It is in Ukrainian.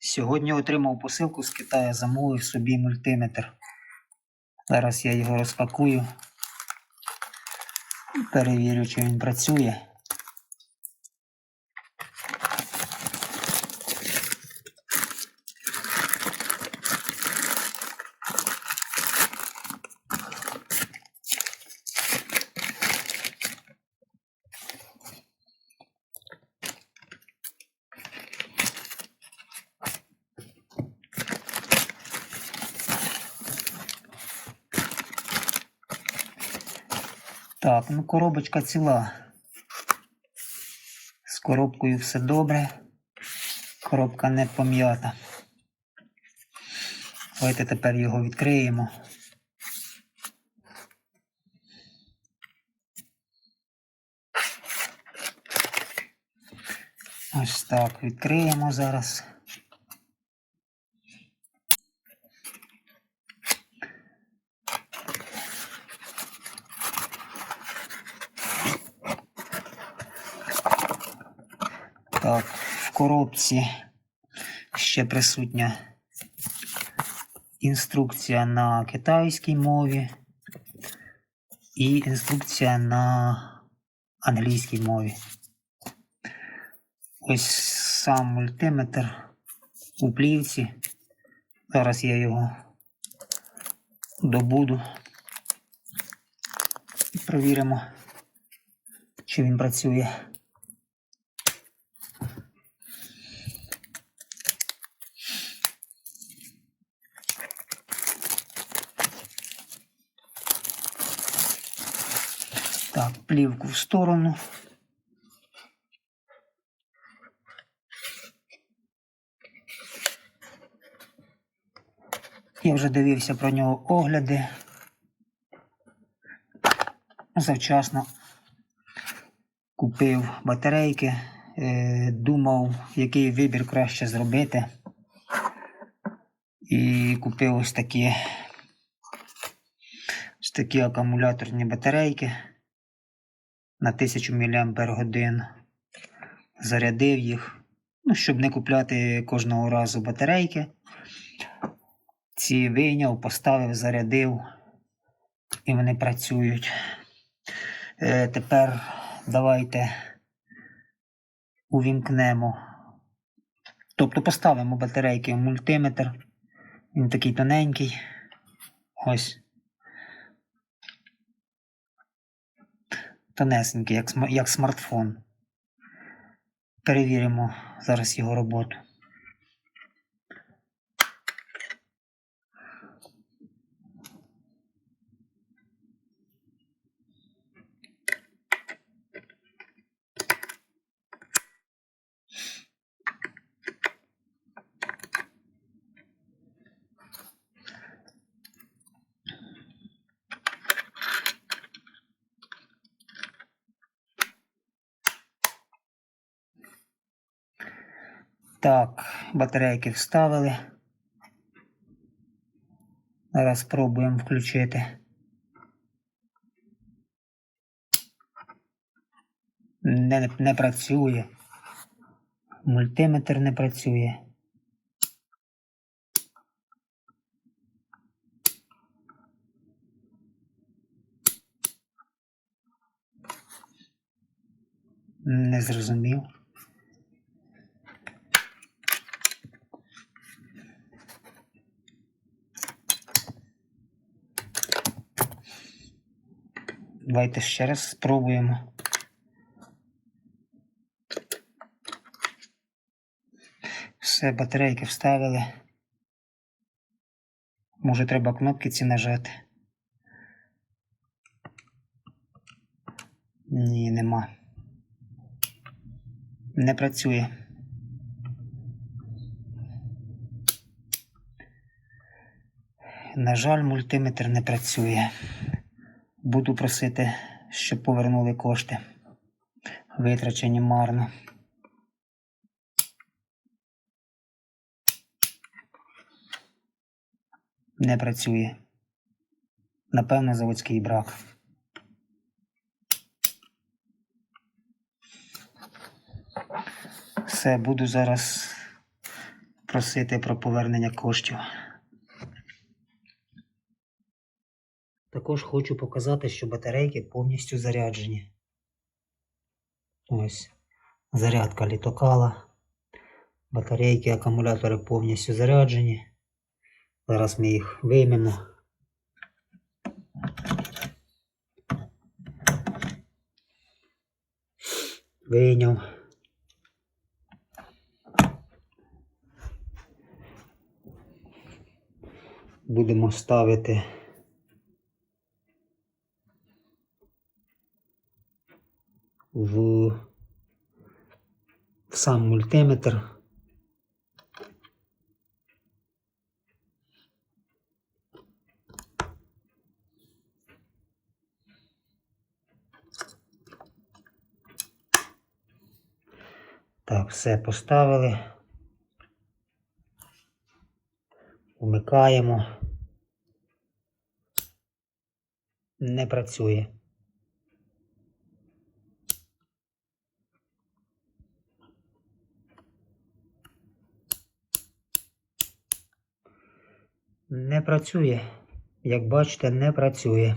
Сьогодні отримав посилку з Китаю, замовив собі мультиметр. Зараз я його розпакую. Перевірю, чи він працює. Так, ну коробочка ціла. З коробкою все добре. Коробка не пом'ята. Давайте тепер його відкриємо. Ось так, відкриємо зараз. Так, в коробці ще присутня інструкція на китайській мові і інструкція на англійській мові. Ось сам мультиметр у плівці. Зараз я його добуду. І Провіримо, чи він працює. Так, плівку в сторону. Я вже дивився про нього огляди. Завчасно купив батарейки, е, думав, який вибір краще зробити. І купив ось такі, ось такі акумуляторні батарейки на 1000 мАч. Зарядив їх, ну, щоб не купляти кожного разу батарейки. Ці вийняв, поставив, зарядив, і вони працюють. Е, тепер давайте увімкнемо. Тобто поставимо батарейки в мультиметр. Він такий тоненький. Ось. Тонесенький, як, як смартфон. Перевіримо зараз його роботу. Так, батарейки вставили. Зараз спробуємо включити. Не, не працює. Мультиметр не працює. Не зрозумів. Давайте ще раз спробуємо. Все, батарейки вставили. Може, треба кнопки ці нажати. Ні, нема. Не працює. На жаль, мультиметр не працює. Буду просити, щоб повернули кошти. Витрачені марно. Не працює. Напевно, заводський брак. Все, буду зараз просити про повернення коштів. Також хочу показати, що батарейки повністю заряджені. Ось зарядка літокала. Батарейки, акумулятори повністю заряджені. Зараз ми їх виймемо. Вийняв. Будемо ставити в, в сам мультиметр. Так, все поставили. Вмикаємо. Не працює. Не працює. Як бачите, не працює.